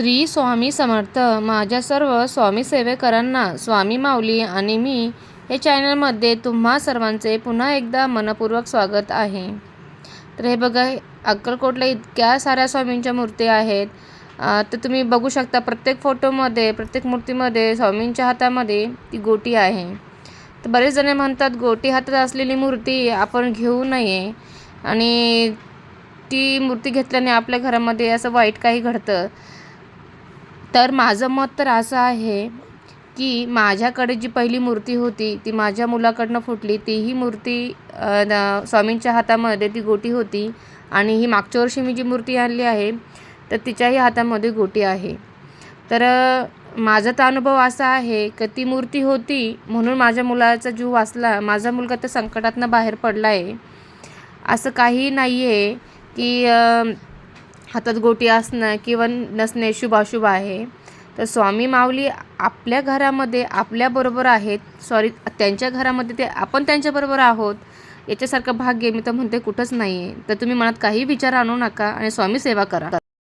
श्री स्वामी समर्थ. माझ्या सर्व स्वामी सेवेकरांना स्वामी माऊली आणि मी हे चॅनलमध्ये तुम्हा सर्वांचे पुन्हा एकदा मनपूर्वक स्वागत आहे. तर हे बघा अक्कलकोटला इतक्या साऱ्या स्वामींच्या मूर्ती आहेत. तर तुम्ही बघू शकता प्रत्येक फोटोमध्ये प्रत्येक मूर्तीमध्ये स्वामींच्या हातामध्ये ती गोटी आहे. तर बरेच जण म्हणतात गोटी हातात असलेली मूर्ती आपण घेऊ नये. आणि ती मूर्ती घेतल्याने आपल्या घरामध्ये असं वाईट काही घडतं. तर माझं मत तर असं आहे की माझ्याकडे जी पहिली मूर्ती होती ती माझ्या मुलाकडनं फुटली. तीही मूर्ती न- स्वामींच्या हातामध्ये ती गोटी होती आणि ही मागच्या वर्षी मी जी मूर्ती आणली आहे तर तिच्याही हातामध्ये गोटी आहे. तर माझा तर अनुभव असा आहे की ती मूर्ती होती म्हणून माझ्या मुलाचा जीव वाचला. माझा मुलगा तर संकटातनं बाहेर पडला आहे असं काही नाही आहे की हातात गोटी असणं किंवा नसणे शुभाशुभ आहे. तर स्वामी माऊली आपल्या घरामध्ये आपल्याबरोबर आहेत. सॉरी त्यांच्या घरामध्ये ते आपण त्यांच्याबरोबर आहोत. याच्यासारखं भाग्य मी तर म्हणते कुठंच नाही आहे तर तुम्ही मनात काही विचार आणू नका आणि स्वामी सेवा करा.